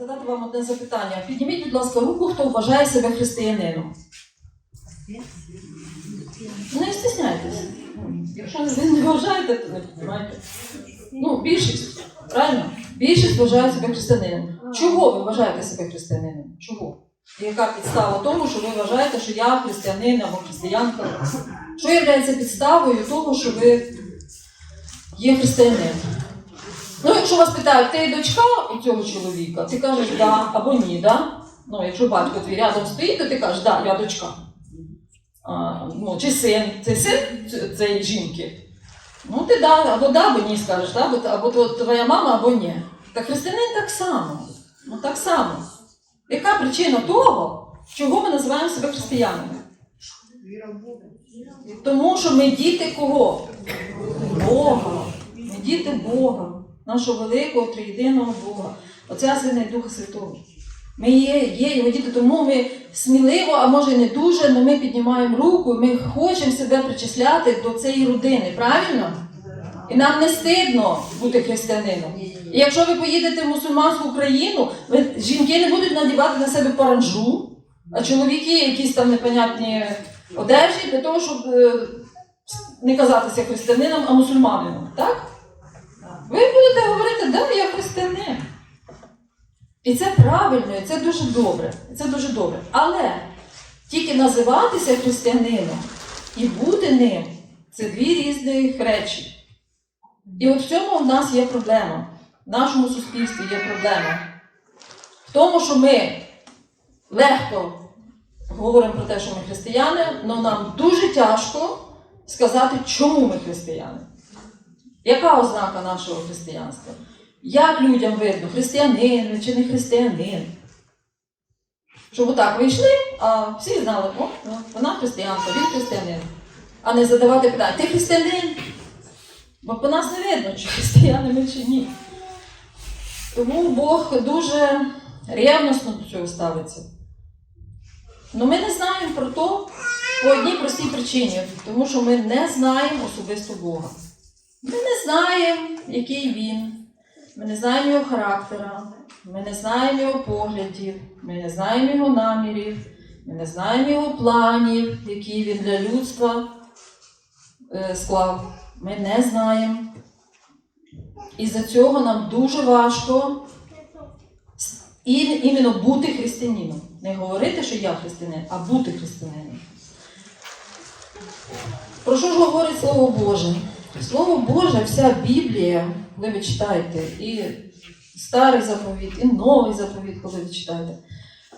задати вам одне запитання. Підніміть, будь ласка, руку, хто вважає себе християнином. Не стісняйтесь. Якщо ви не вважаєте, то не піднімайте. Ну, більшість, правильно? Більшість вважає себе християнином. Чого ви вважаєте себе християнином? Чого? Яка підстава тому, що ви вважаєте, що я християнин або християнка? Що є підставою того, що ви є християнином? Ну, якщо вас питають, ти дочка у цього чоловіка, ти кажеш да або ні, да? Ну, якщо батько твій рядом стоїть, то ти кажеш, да, я дочка. А, ну, чи син, ти син цієї жінки. Ну, ти да, або да, або ні скажеш, да? або, або твоя мама, або ні. Та християнин так само. Ну так само. Яка причина того, чого ми називаємо себе християнами? Тому що ми діти кого? Бога. Ми діти Бога, нашого великого триєдиного Бога, Отця Сина і Духа Святого. Ми є, є його діти, тому ми сміливо, а може і не дуже, але ми піднімаємо руку, ми хочемо себе причисляти до цієї родини, правильно? І нам не стидно бути християнином. І якщо ви поїдете в мусульманську країну, ви, жінки не будуть надівати на себе паранжу, а чоловіки якісь там непонятні одежі для того, щоб е, не казатися християнином, а мусульманином. Так? Ви будете говорити, да, я християнин. І це правильно, і це дуже добре. Це дуже добре. Але тільки називатися християнином і бути ним це дві різні речі. І от в цьому в нас є проблема. В нашому суспільстві є проблема. В тому, що ми легко говоримо про те, що ми християни, але нам дуже тяжко сказати, чому ми християни. Яка ознака нашого християнства? Як людям видно, християнин чи не християнин? Щоб отак вийшли, а всі знали, о, ну, вона християнка, він християнин. А не задавати питання, ти християнин? Бо по нас не видно, чи християни чи ні. Тому Бог дуже ревносно до цього ставиться. Ну ми не знаємо про то по одній простій причині, тому що ми не знаємо особисто Бога. Ми не знаємо, який він, ми не знаємо його характера, ми не знаємо його поглядів, ми не знаємо його намірів, ми не знаємо його планів, які він для людства е, склав. Ми не знаємо. І за цього нам дуже важко іменно бути християнином. Не говорити, що я християнин, а бути християнином. Про що ж говорить Слово Боже? Слово Боже, вся Біблія, коли ви читаєте, і старий заповіт, і новий заповіт, коли ви читаєте,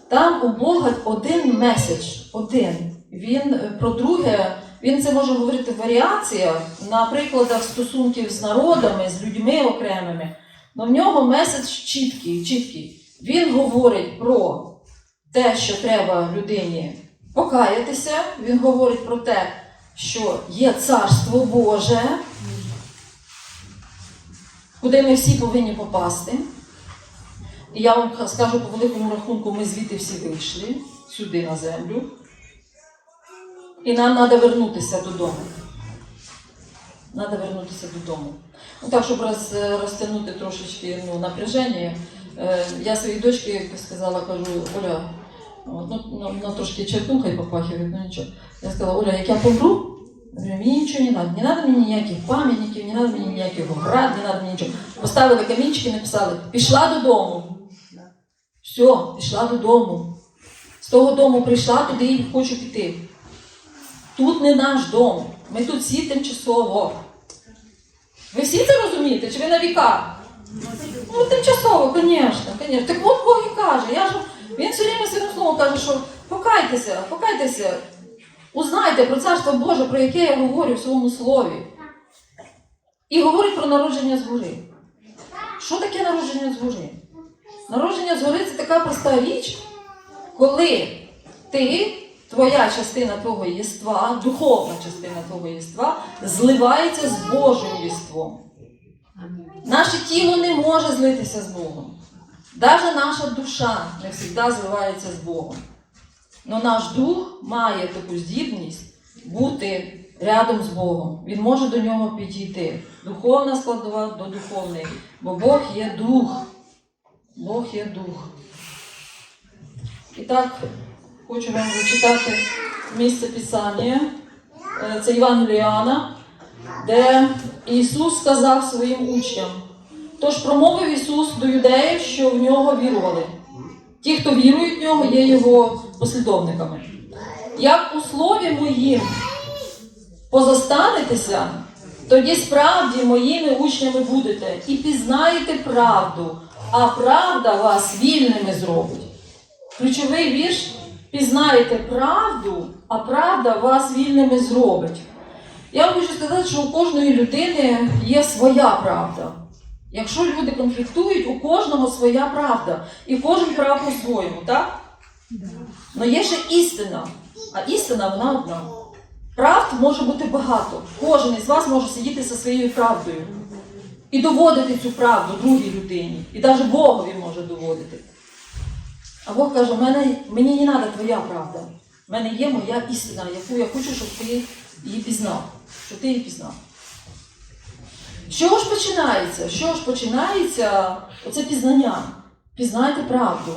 там у Бога один меседж, один. Він е, про друге, він це може говорити в варіаціях, на прикладах стосунків з народами, з людьми окремими. Але в нього меседж чіткий, чіткий. Він говорить про те, що треба людині покаятися, він говорить про те, що є царство Боже, куди ми всі повинні попасти. І я вам скажу по великому рахунку, ми звідти всі вийшли сюди на землю. І нам треба вернутися додому. Треба вернутися додому. Ну так, щоб роз, розтягнути трошечки ну, напряження, е, я своїй дочці сказала, кажу, Оля, ну, ну, ну, трошки черпухай попахивает, ну нічого. Я сказала, Оля, як я помру, говорю, мені нічого не треба. Не треба мені ніяких пам'ятників, не треба мені ніяких град, не треба мені нічого. Поставили камінчики, написали, пішла додому. Все, пішла додому. З того дому прийшла, туди і хочу піти. Тут не наш дом. Ми тут всі тимчасово. Ви всі це розумієте? Чи ви на віка? Ну, тимчасово, звісно, звісно. Так от Бог і каже. Я ж, він все время своїм словом каже, що покайтеся, покайтеся, узнайте про царство Боже, про яке я говорю в своєму слові. І говорить про народження згори. Що таке народження згори? Народження згори це така проста річ, коли ти, твоя частина твого єства, духовна частина твого єства, зливається з Божим єством. Наше тіло не може злитися з Богом. Навіть наша душа не завжди зливається з Богом. Но наш дух має таку здібність бути рядом з Богом. Він може до нього підійти. Духовна складова до духовної. Бо Бог є дух. Бог є дух. І так, хочу вам зачитати місце Писання. Е, Це Євангелія Іоанна, де Ісус сказав своїм учням. Тож промовив Ісус до юдеїв, що в нього вірували. Ті, хто вірують в нього, є його послідовниками. Як у слові моїм позостанетеся, тоді справді моїми учнями будете і пізнаєте правду, а правда вас вільними зробить. Ключовий вірш пізнаєте правду, а правда вас вільними зробить. Я хочу сказати, що у кожної людини є своя правда. Якщо люди конфліктують, у кожного своя правда. І кожен прав по-своєму, так? Але є ще істина, а істина вона одна. Правд може бути багато. Кожен із вас може сидіти зі своєю правдою і доводити цю правду другій людині. І навіть Богові може доводити. А Бог каже, мене, мені не треба твоя правда. В мене є моя істина, яку я хочу, щоб ти її пізнав. Щоб ти її пізнав. Чого ж починається? Чого ж починається оце пізнання? Пізнайте правду.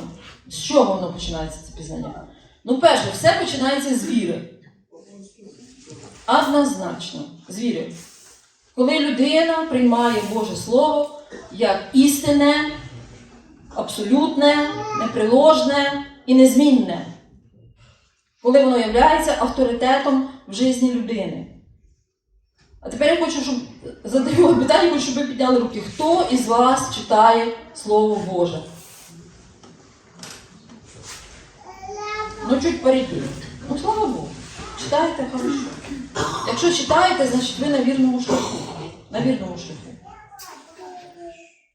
З чого воно починається це пізнання? Ну, перше, все починається з віри. Однозначно, з віри. Коли людина приймає Боже Слово як істинне, абсолютне, неприложне і незмінне, коли воно є авторитетом в житті людини. А тепер я хочу, щоб задаю питання, хочу, щоб ви підняли руки. Хто із вас читає Слово Боже? Ну, чуть впереді. Ну, слава Богу. Читаєте хорошо. Якщо читаєте, значить ви на вірному шляху. На вірному шляху.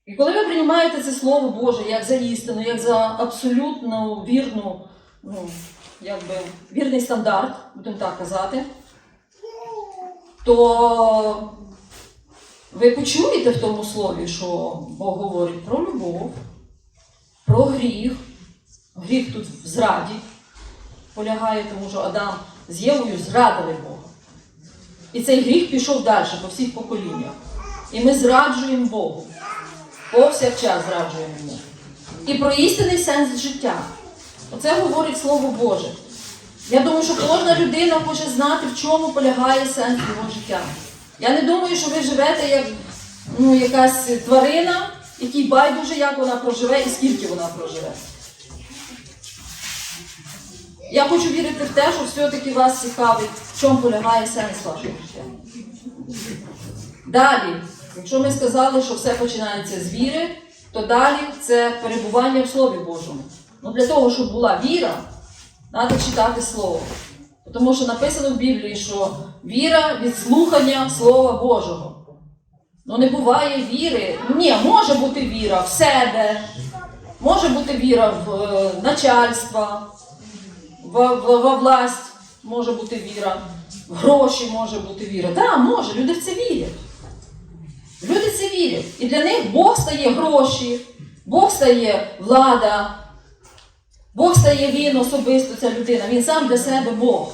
І коли ви приймаєте це Слово Боже як за істину, як за абсолютно вірну, ну, якби, вірний стандарт, будемо так казати, то ви почуєте в тому слові, що Бог говорить про любов, про гріх. Гріх тут в зраді полягає, тому що Адам з Євою зрадили Бога. І цей гріх пішов далі по всіх поколіннях. І ми зраджуємо Богу. Повсякчас зраджуємо йому. І про істинний сенс життя. Оце говорить Слово Боже. Я думаю, що кожна людина хоче знати, в чому полягає сенс його життя. Я не думаю, що ви живете як ну, якась тварина, якій байдуже, як вона проживе і скільки вона проживе. Я хочу вірити в те, що все-таки вас цікавить, в чому полягає сенс вашого життя. Далі, якщо ми сказали, що все починається з віри, то далі це перебування в Слові Божому. Ну для того, щоб була віра, треба читати Слово. Тому що написано в Біблії, що віра від слухання Слова Божого. Ну не буває віри. Ні, може бути віра в себе, може бути віра в е, начальство, в, в, во власть може бути віра, в гроші може бути віра. Так, да, може, люди в це вірять. Люди це вірять. І для них Бог стає гроші, Бог стає влада, Бог стає він особисто, ця людина. Він сам для себе Бог.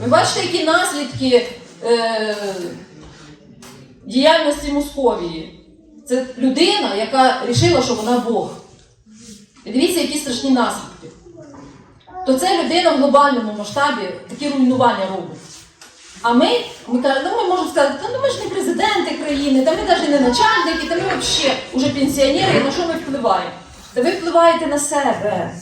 Ви бачите, які наслідки е, діяльності Московії? Це людина, яка вирішила, що вона Бог. І дивіться, які страшні наслідки. То це людина в глобальному масштабі такі руйнування робить. А ми, ми кажемо, ну, ми можемо сказати, ну ми ж не президенти країни, та ми навіть не начальники, та ми взагалі вже пенсіонери, на що ми впливаємо? Та ви впливаєте на себе.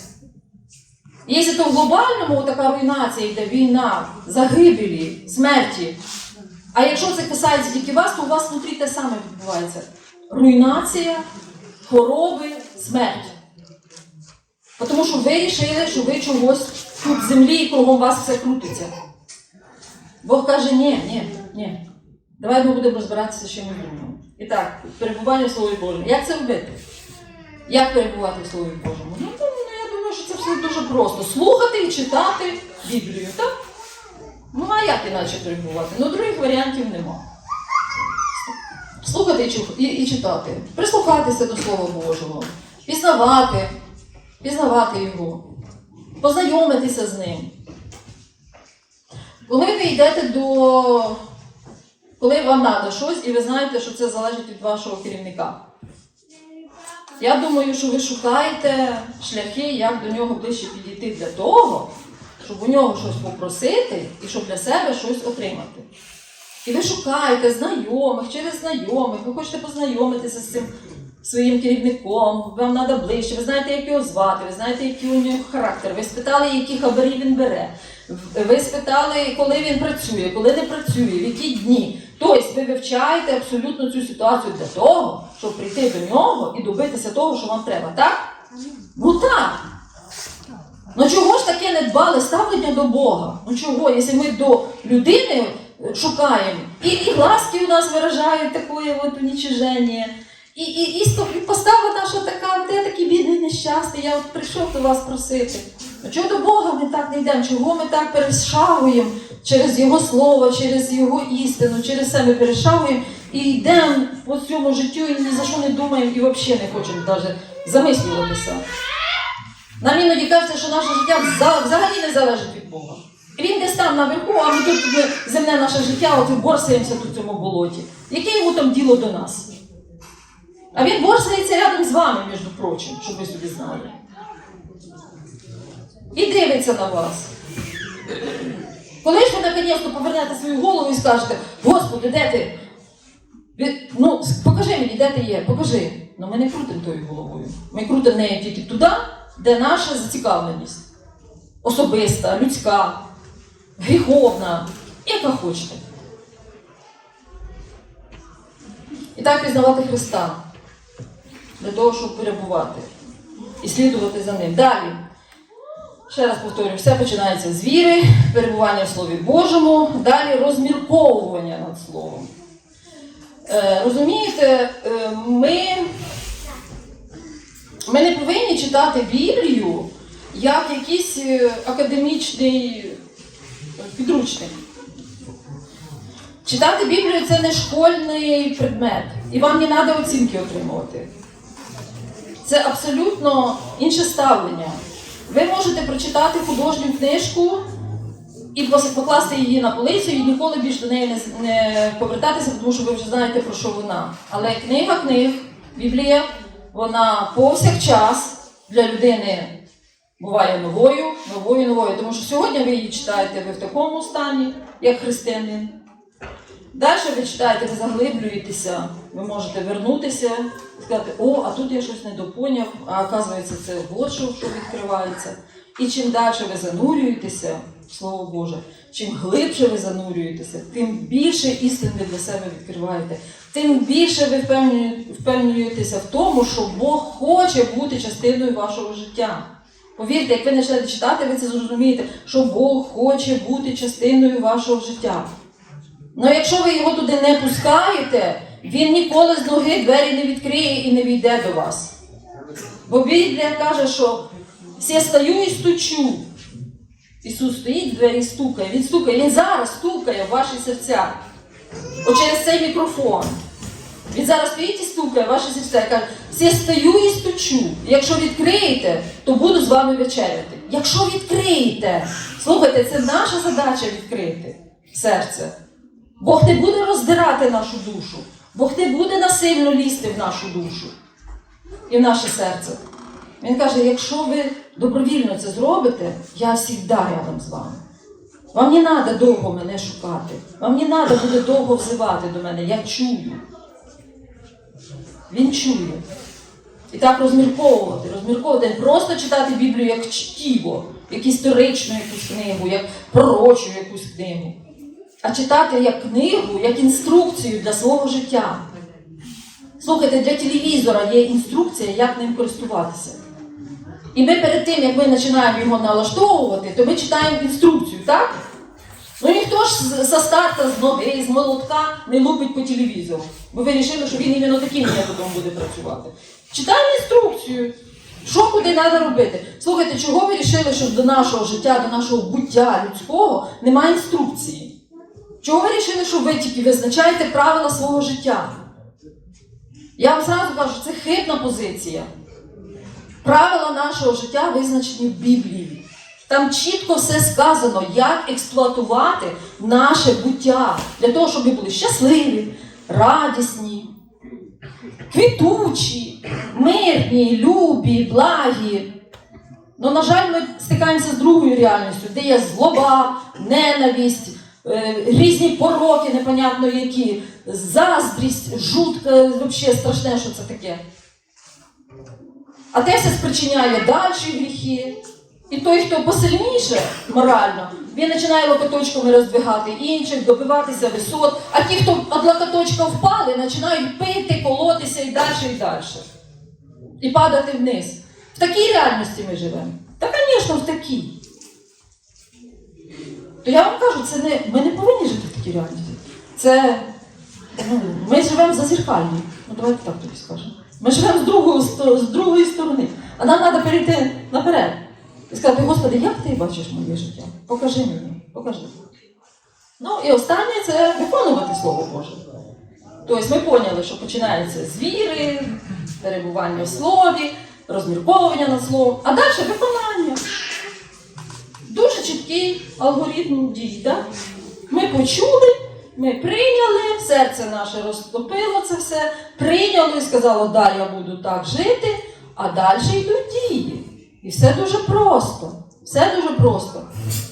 Якщо то в глобальному така руйнація йде війна, загибелі, смерті. А якщо це касається тільки вас, то у вас внутрі те саме відбувається. Руйнація, хвороби, смерть. Тому що ви вирішили, що ви чогось тут землі і кругом вас все крутиться. Бог каже, ні, ні, ні. Давай ми будемо розбиратися ще ми другому. І так, перебування в Слові Божому. Як це робити? Як перебувати в Слові Божому? Ну, ну, я думаю, що це все дуже просто. Слухати і читати Біблію, так? Ну, а як іначе перебувати? Ну, других варіантів нема. Слухати і, і читати, прислухатися до Слова Божого, пізнавати, пізнавати його, познайомитися з ним. Коли ви йдете до. Коли вам треба щось, і ви знаєте, що це залежить від вашого керівника. Я думаю, що ви шукаєте шляхи, як до нього ближче підійти для того, щоб у нього щось попросити і щоб для себе щось отримати. І ви шукаєте знайомих, через знайомих, ви хочете познайомитися з цим своїм керівником, вам треба ближче, ви знаєте, як його звати, ви знаєте, який у нього характер, ви спитали, які хабарі він бере, ви спитали, коли він працює, коли не працює, в які дні. Тобто ви вивчаєте абсолютно цю ситуацію для того, щоб прийти до нього і добитися того, що вам треба, так? Ну так. Ну чого ж таке не дбали ставлення до Бога? Ну чого, якщо ми до людини шукаємо, і, і глазки у нас виражають таке от унічиження, і, і, і, і постава наша така, ти такий бідний нещастий, я от прийшов до вас просити. Ну чого до Бога ми так не йдемо? Чого ми так перешагуємо через Його слово, через Його істину, через себе перешагуємо і йдемо по цьому життю і ні за що не думаємо і взагалі не хочемо навіть замислюватися. Нам іноді кажеться, що наше життя взагалі не залежить від Бога. Він десь там наверху, а ми тут земне наше життя, от і борсаємося тут в цьому болоті. Яке йому там діло до нас? А він борсається рядом з вами, між прочим, щоб ви собі знали. І дивиться на вас. Коли ж ви наконець повернете свою голову і скажете, Господи, де ти? Ну, покажи мені, де ти є, покажи. Ну ми не крутимо тою головою. Ми крутимо нею тільки туди, де наша зацікавленість. Особиста, людська, гріховна, яка хочете. І так пізнавати Христа для того, щоб перебувати і слідувати за ним. Далі. Ще раз повторюю, все починається з віри, перебування в Слові Божому, далі розмірковування над Словом. Е, розумієте, е, ми, ми не повинні читати Біблію як якийсь е, академічний е, підручник. Читати Біблію це не школьний предмет, і вам не треба оцінки отримувати. Це абсолютно інше ставлення. Ви можете прочитати художню книжку і покласти її на полицю і ніколи більше до неї не, не повертатися, тому що ви вже знаєте про що вона. Але книга книг, Біблія, вона повсякчас для людини буває новою, новою, новою. Тому що сьогодні ви її читаєте ви в такому стані, як християнин. Далі ви читаєте, ви заглиблюєтеся, ви можете вернутися і сказати, о, а тут я щось недопоняв, а оказується, це от що, відкривається. І чим далі ви занурюєтеся Слово Боже, чим глибше ви занурюєтеся, тим більше істин ви для себе відкриваєте, тим більше ви впевнюєтеся в тому, що Бог хоче бути частиною вашого життя. Повірте, як ви почнете читати, ви це зрозумієте, що Бог хоче бути частиною вашого життя. Ну якщо ви його туди не пускаєте, він ніколи з ноги двері не відкриє і не війде до вас. Бо Біблія каже, що «Все стою і стучу. Ісус стоїть в двері і стукає. Він стукає, Він зараз стукає в ваші серця. От через цей мікрофон. Він зараз стоїть і стукає в ваші серця каже, «Все стою і стучу. Якщо відкриєте, то буду з вами вечеряти. Якщо відкриєте, слухайте, це наша задача відкрити серце. Бог не буде роздирати нашу душу. Бог не буде насильно лізти в нашу душу і в наше серце. Він каже: якщо ви добровільно це зробите, я завжди рядом з вами. Вам не треба довго мене шукати. Вам не треба буде довго взивати до мене. Я чую. Він чує. І так розмірковувати, розмірковувати, просто читати Біблію як чтіво, як історичну якусь книгу, як пророчу якусь книгу, а читати як книгу, як інструкцію для свого життя. Слухайте, для телевізора є інструкція, як ним користуватися. І ми перед тим, як ми починаємо його налаштовувати, то ми читаємо інструкцію, так? Ну ніхто ж за старта, з ноги, з молотка не лупить по телевізору. Бо ви вирішили, що він іменно таким методом буде працювати. Читаємо інструкцію. Що куди треба робити? Слухайте, чого ви вирішили, що до нашого життя, до нашого буття людського немає інструкції? Чого ви вирішили, що ви тільки визначаєте правила свого життя? Я вам зразу кажу, це хибна позиція. Правила нашого життя визначені в Біблії. Там чітко все сказано, як експлуатувати наше буття для того, щоб ми були щасливі, радісні, квітучі, мирні, любі, благі. Ну, на жаль, ми стикаємося з другою реальністю, де є злоба, ненависть, різні пороки, непонятно які, заздрість, жутка, взагалі страшне, що це таке. А те все спричиняє далі гріхи. І той, хто посильніше морально, він починає локоточками роздвигати інших, добиватися висот. А ті, хто від локоточка впали, починають пити, колотися і далі, і далі. І падати вниз. В такій реальності ми живемо. Та, звісно, в такій. То я вам кажу, це не, ми не повинні жити в такій реальності. Це ну, ми живемо за зеркальні. Ну давайте так тобі скажемо. Ми живемо з другої, з другої сторони. А нам треба перейти наперед. І сказати, Господи, як ти бачиш моє життя? Покажи мені, покажи. Ну і останнє це виконувати Слово Боже. Тобто ми поняли, що починається з віри, перебування в слові, розмірковування над словом, а далі виконання. Дуже чіткий алгоритм дій. Да? Ми почули, ми прийняли, серце наше розтопило це все, прийняло і сказало, да, я буду так жити, а далі йдуть дії. І все дуже просто. Все дуже просто.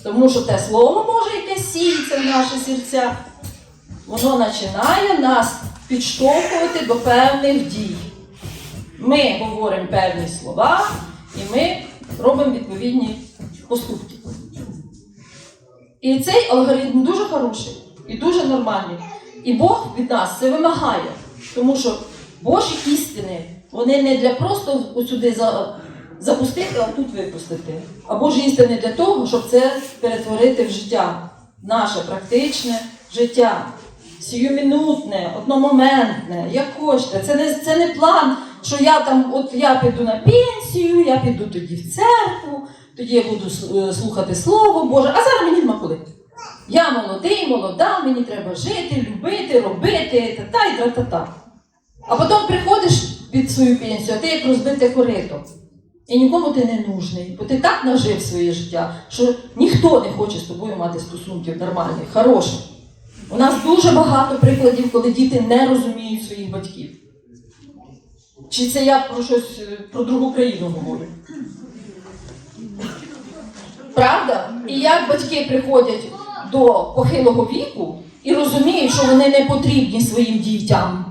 Тому що те слово може, яке сіється в наші серця, воно починає нас підштовхувати до певних дій. Ми говоримо певні слова, і ми робимо відповідні поступки. І цей алгоритм дуже хороший і дуже нормальний. І Бог від нас це вимагає, тому що Божі істини, вони не для просто сюди за, запустити, а тут випустити. А Божі істини для того, щоб це перетворити в життя, наше практичне життя. Сіюмінутне, одномоментне, як хочете. Це не, це не план, що я там, от я піду на пенсію, я піду тоді в церкву, тоді я буду е, слухати Слово Боже, а зараз мені нема коли. Я молодий, молода, мені треба жити, любити, робити, та-та і тра-та-та. А потім приходиш під свою пенсію, а ти як розбите корито. І нікому ти не нужний, бо ти так нажив своє життя, що ніхто не хоче з тобою мати стосунків нормальних, хороших. У нас дуже багато прикладів, коли діти не розуміють своїх батьків. Чи це я про щось е, про другу країну говорю? Правда? І як батьки приходять до похилого віку і розуміють, що вони не потрібні своїм дітям.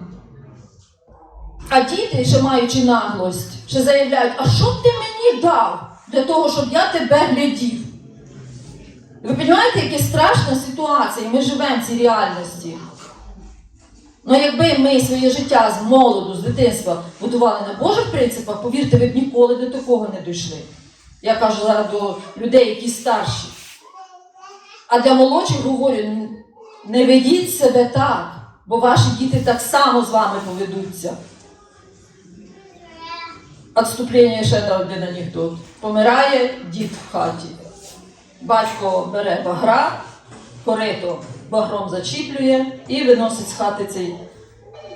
А діти, ще маючи наглость, ще заявляють, а що б ти мені дав для того, щоб я тебе глядів? Ви розумієте, яка страшна ситуація, і ми живемо в цій реальності. Ну, якби ми своє життя з молоду, з дитинства будували на Божих принципах, повірте, ви б ніколи до такого не дійшли. Я кажу зараз до людей, які старші. А для молодших говорю, не ведіть себе так, бо ваші діти так само з вами поведуться. Отступлення ще один анекдот. Помирає дід в хаті. Батько бере багра, корито багром зачіплює і виносить з хати цей,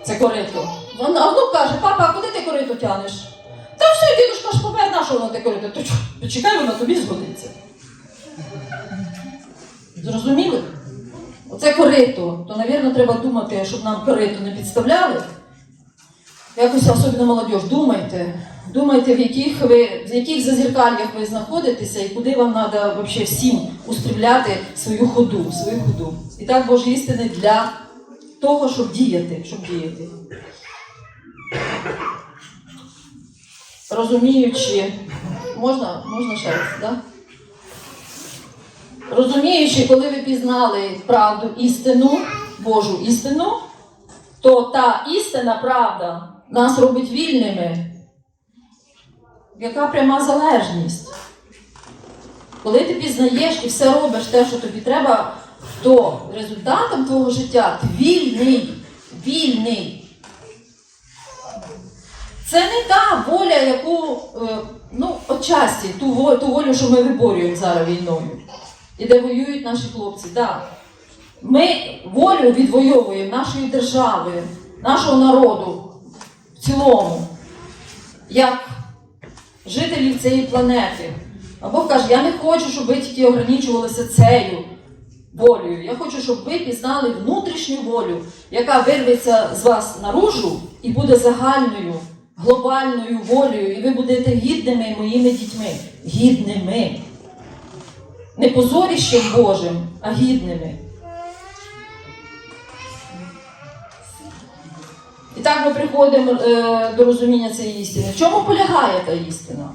це корито. Вона, а внук каже, папа, куди ти корито тянеш? Та все, дідушка ж помер, на що воно? То чо, почекай, воно тобі згодиться. Зрозуміли? Оце корито. То, навірно, треба думати, щоб нам корито не підставляли. Якось особливо молодь, думайте. Думайте, в яких ви, в яких зазеркальях ви знаходитеся і куди вам треба вообще всім устремляти свою ходу, свою ходу. І так Божі істини для того, щоб діяти, щоб діяти. Розуміючи, можна, можна ще раз, так? Розуміючи, коли ви пізнали правду, істину, Божу істину, то та істина, правда, нас робить вільними. Яка пряма залежність? Коли ти пізнаєш і все робиш те, що тобі треба, то результатом твого життя ти вільний, вільний. Це не та воля, яку, е, ну, отчасті, ту, ту волю, що ми виборюємо зараз війною. І де воюють наші хлопці. Да. Ми волю відвоюємо нашої держави, нашого народу в цілому, як жителів цієї планети. А Бог каже, я не хочу, щоб ви тільки ограничувалися цею. волею. Я хочу, щоб ви пізнали внутрішню волю, яка вирветься з вас наружу і буде загальною, глобальною волею, і ви будете гідними моїми дітьми. Гідними. Не позоріщем Божим, а гідними. І так ми приходимо е, до розуміння цієї істини. В чому полягає та істина?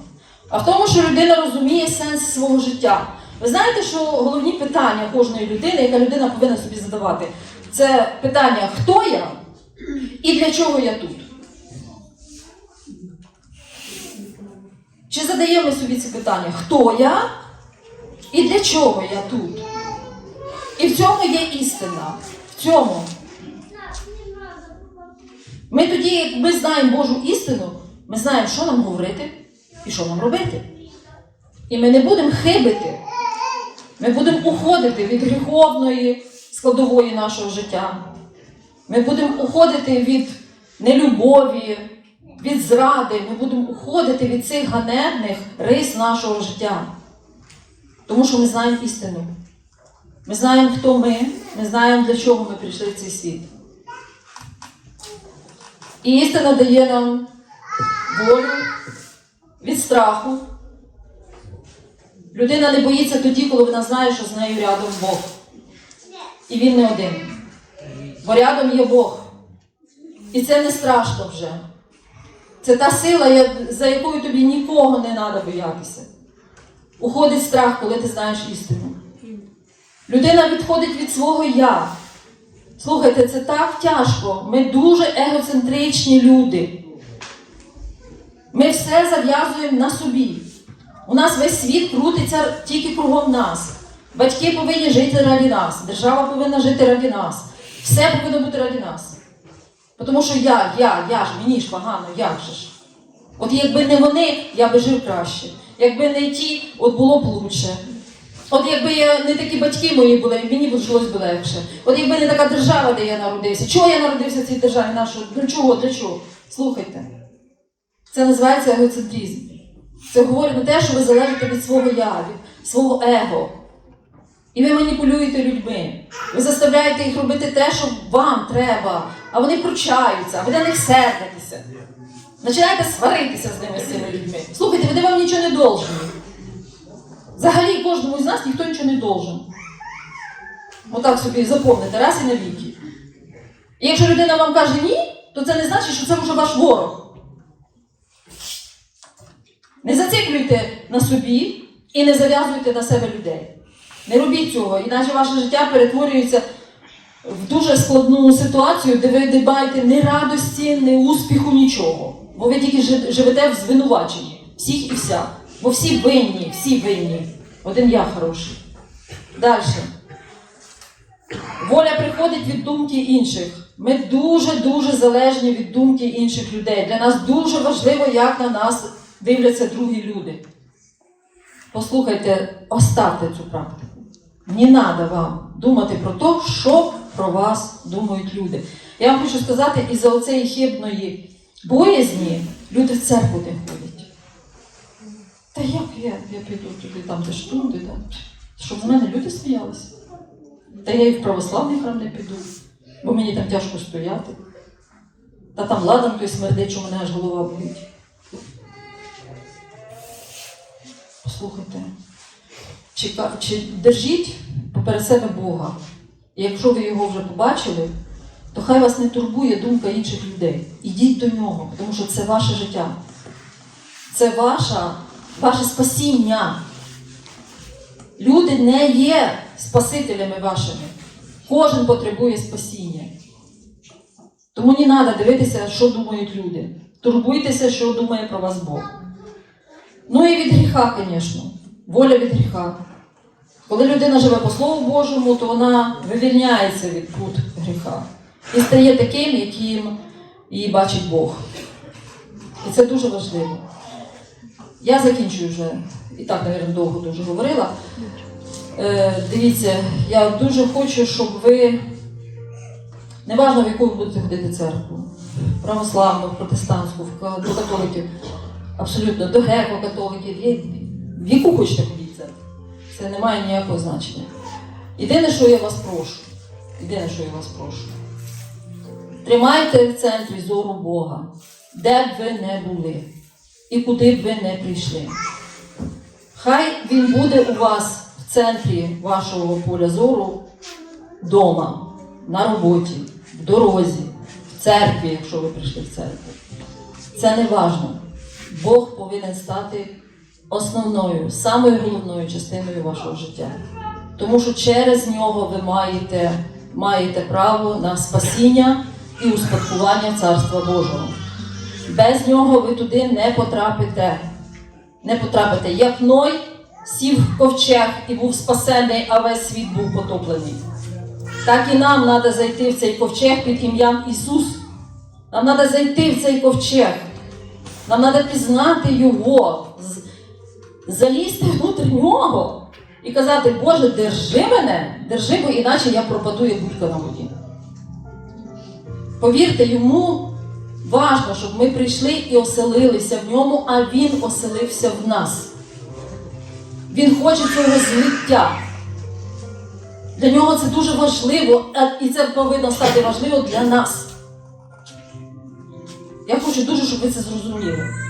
А в тому, що людина розуміє сенс свого життя. Ви знаєте, що головні питання кожної людини, яка людина повинна собі задавати, це питання, хто я і для чого я тут? Чи задаємо собі ці питання, хто я і для чого я тут? І в цьому є істина. В цьому. Ми тоді, як ми знаємо Божу істину, ми знаємо, що нам говорити і що нам робити. І ми не будемо хибити. Ми будемо уходити від гріховної складової нашого життя. Ми будемо уходити від нелюбові, від зради. Ми будемо уходити від цих ганебних рис нашого життя. Тому що ми знаємо істину. Ми знаємо, хто ми, ми знаємо, для чого ми прийшли в цей світ. І істина дає нам волю від страху. Людина не боїться тоді, коли вона знає, що з нею рядом Бог. І він не один. Бо рядом є Бог. І це не страшно вже. Це та сила, за якою тобі нікого не треба боятися. Уходить страх, коли ти знаєш істину. Людина відходить від свого я. Слухайте, це так тяжко. Ми дуже егоцентричні люди. Ми все зав'язуємо на собі. У нас весь світ крутиться тільки кругом нас. Батьки повинні жити раді нас, держава повинна жити раді нас. Все повинно бути раді нас. Тому що я, я, я ж, мені ж погано, як же ж. От якби не вони, я би жив краще. Якби не ті, от було б лучше. От якби я не такі батьки мої були, мені б жилось би легше. От якби не така держава, де я народився. Чого я народився в цій державі? Нашу? Для чого? Для чого? Слухайте. Це називається егоцентризм. Це говорить про те, що ви залежите від свого я, від свого его. І ви маніпулюєте людьми. Ви заставляєте їх робити те, що вам треба, а вони пручаються, а ви на них сердитеся. Починаєте сваритися з ними з цими людьми. Слухайте, вони вам нічого не должні. Взагалі кожному з нас ніхто нічого не должен. Отак собі запомните раз і навіки. І якщо людина вам каже ні, то це не значить, що це вже ваш ворог. Не зациклюйте на собі і не зав'язуйте на себе людей. Не робіть цього, іначе ваше життя перетворюється в дуже складну ситуацію, де ви не маєте ні радості, ні успіху, нічого. Бо ви тільки живете в звинуваченні. Всіх і вся. Бо всі винні, всі винні. Один я хороший. Далі. Воля приходить від думки інших. Ми дуже-дуже залежні від думки інших людей. Для нас дуже важливо, як на нас дивляться другі люди. Послухайте, оставте цю практику. Не треба вам думати про те, що про вас думають люди. Я вам хочу сказати, із-за оцеї хибної боязні люди в церкву не ходять. Та як я, я піду туди, там де штунди, там, щоб з мене люди сміялися. Та я і в православний храм не піду, бо мені там тяжко стояти. Та там ладан той смердить, що мене аж голова болить. Послухайте, чи, чи держіть поперед себе Бога. І якщо ви його вже побачили, то хай вас не турбує думка інших людей. Ідіть до нього, тому що це ваше життя. Це ваша, ваше спасіння. Люди не є спасителями вашими. Кожен потребує спасіння. Тому не треба дивитися, що думають люди. Турбуйтеся, що думає про вас Бог. Ну і від гріха, звісно. Воля від гріха. Коли людина живе по Слову Божому, то вона вивільняється від пут гріха і стає таким, яким її бачить Бог. І це дуже важливо. Я закінчую вже, і так, мабуть, довго дуже говорила. Е, дивіться, я дуже хочу, щоб ви, неважно в яку ви будете ходити церкву, православну, протестантську, до католиків, абсолютно до греко-католиків, в яку хочете церкву. Це не має ніякого значення. Єдине, що я вас прошу, єдине, що я вас прошу. Тримайте в центрі зору Бога, де б ви не були і куди б ви не прийшли. Хай Він буде у вас в центрі вашого поля зору вдома, на роботі, в дорозі, в церкві, якщо ви прийшли в церкву. Це не важно. Бог повинен стати основною, самою головною частиною вашого життя. Тому що через нього ви маєте, маєте право на спасіння і успадкування Царства Божого. Без нього ви туди не потрапите. Не потрапите. Як Ной сів в ковчег і був спасений, а весь світ був потоплений. Так і нам треба зайти в цей ковчег під ім'ям Ісус. Нам треба зайти в цей ковчег. Нам треба пізнати Його, залізти внутрі нього і казати, Боже, держи мене, держи, бо іначе я пропаду як будька на воді. Повірте, йому важно, щоб ми прийшли і оселилися в ньому, а він оселився в нас. Він хоче цього злиття. Для нього це дуже важливо, і це повинно стати важливо для нас. Я хочу дуже, щоб ви це зрозуміли.